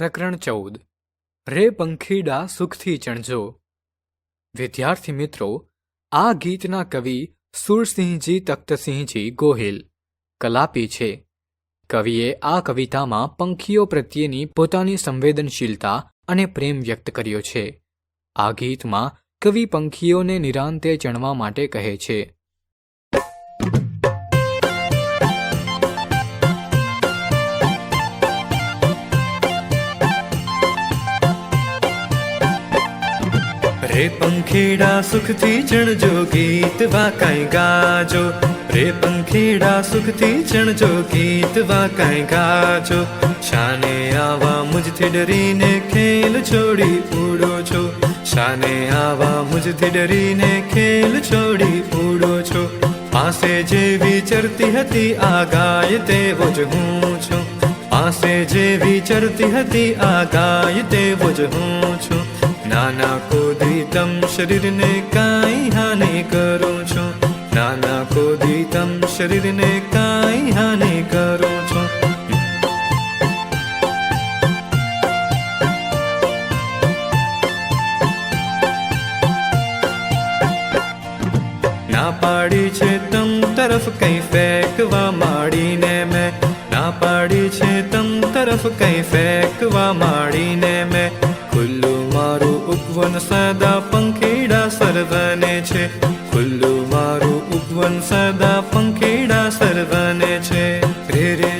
પ્રકરણ ચૌદ. રે પંખીડા સુખથી ચણજો. વિદ્યાર્થી મિત્રો, આ ગીતના કવિ સુરસિંહજી તખ્તસિંહજી ગોહિલ, કલાપી છે. કવિએ આ કવિતામાં પંખીઓ પ્રત્યેની પોતાની સંવેદનશીલતા અને પ્રેમ વ્યક્ત કર્યો છે. આ ગીતમાં કવિ પંખીઓને નિરાંતે ચણવા માટે કહે છે. રે પંખીડા સુખથી ચણજો ગીત વાકાઈ ગાજો. રે પંખીડા સુખથી ચણજો ગીત વાકાઈ ગાજો. શાને આવા મુજથી ડરીને ખેલ છોડી ઉડો છો. શાને આવા મુજથી ડરીને ખેલ છોડી ઉડો છો. પાસે જે વિચરતી હતી, આ ગાય તેવો જ હું છું. પાસે જે વિચરતી હતી, આ ગાય તેવો જ હું છું. નાના કોદી શરીરને કાંઈ હાનિ કરું છું. નાના કોદી શરીરને કાંઈ હાનિ કરું છું. ના પાડી છે તમ તરફ કઈ ફેંકવા માંડીને મેં. પાડી છે, તમ તરફ કઈ ફેંકવા માંડીને મેં. ખુલ્લું મારું ઉપવન સદા પંખીડા સર્વને છે. ખુલ્લું મારું ઉપવન સદા પંખીડા સર્વને છે. રે એ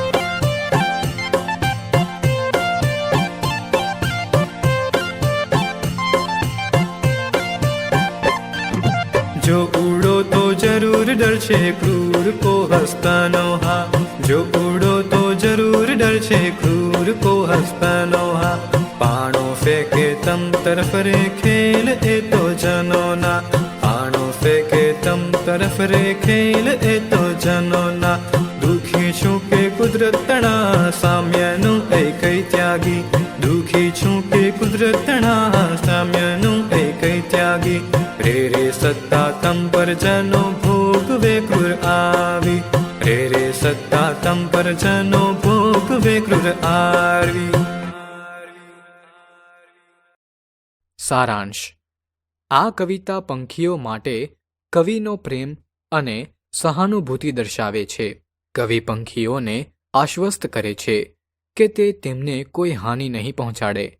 ડરશે ક્રૂર કો હસ્તાનો હા. જો ઉડો તો જરૂર ડરશે ક્રૂર કો હસ્તાનો હા. પાણો ફેંકે તમ તરફ રે ખેલ એ તો જનોના. પાણો ફેંકે તમ તરફ રે ખેલ એ તો જનોના. દુખી છું કે કુદરત તણા સામ્યનું એ કઈ ત્યાગી. દુખી છું કે કુદરત તણા સામ્યનું એ કઈ ત્યાગી. રે રે સત્તા તમ પર જનો ભોગવે ક્રૂર આવી. રે રે, સત્તા તમ પર જનો ભોગવે ક્રૂર આવી. સારાંશ. આ કવિતા પંખીઓ માટે કવિનો પ્રેમ અને સહાનુભૂતિ દર્શાવે છે. કવિ પંખીઓને આશ્વસ્ત કરે છે કે તે તેમને કોઈ હાનિ નહીં પહોંચાડે.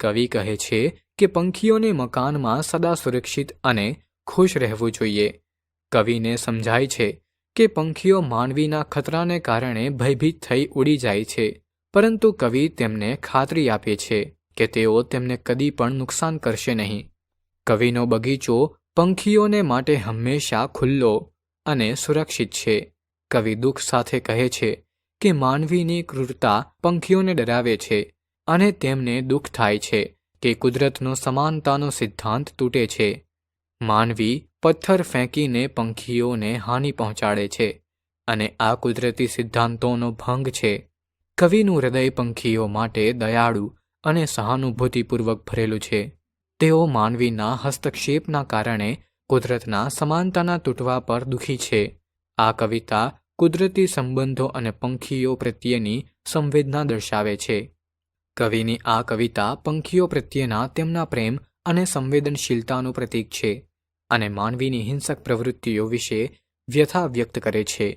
કવિ કહે છે કે પંખીઓને મકાનમાં સદા સુરક્ષિત અને ખુશ રહેવું જોઈએ. કવિને સમજાય છે કે પંખીઓ માનવીના ખતરાને કારણે ભયભીત થઈ ઉડી જાય છે, પરંતુ કવિ તેમને ખાતરી આપે છે કે તેઓ તેમને કદી પણ નુકસાન કરશે નહીં. કવિનો બગીચો પંખીઓને માટે હંમેશા ખુલ્લો અને સુરક્ષિત છે. કવિ દુઃખ સાથે કહે છે કે માનવીની ક્રૂરતા પંખીઓને ડરાવે છે અને તેમને દુઃખ થાય છે કે કુદરતનો સમાનતાનો સિદ્ધાંત તૂટે છે. માનવી પથ્થર ફેંકીને પંખીઓને હાનિ પહોંચાડે છે અને આ કુદરતી સિદ્ધાંતોનો ભંગ છે. કવિનું હૃદય પંખીઓ માટે દયાળુ અને સહાનુભૂતિપૂર્વક ભરેલું છે. તેઓ માનવીના હસ્તક્ષેપના કારણે કુદરતના સમાનતાના તૂટવા પર દુઃખી છે. આ કવિતા કુદરતી સંબંધો અને પંખીઓ પ્રત્યેની સંવેદના દર્શાવે છે. કવિની આ કવિતા પંખીઓ પ્રત્યેના તેમના પ્રેમ અને સંવેદનશીલતાનું પ્રતીક છે. અને માનવીની હિંસક પ્રવૃત્તિઓ વિશે વ્યથા વ્યક્ત કરે છે.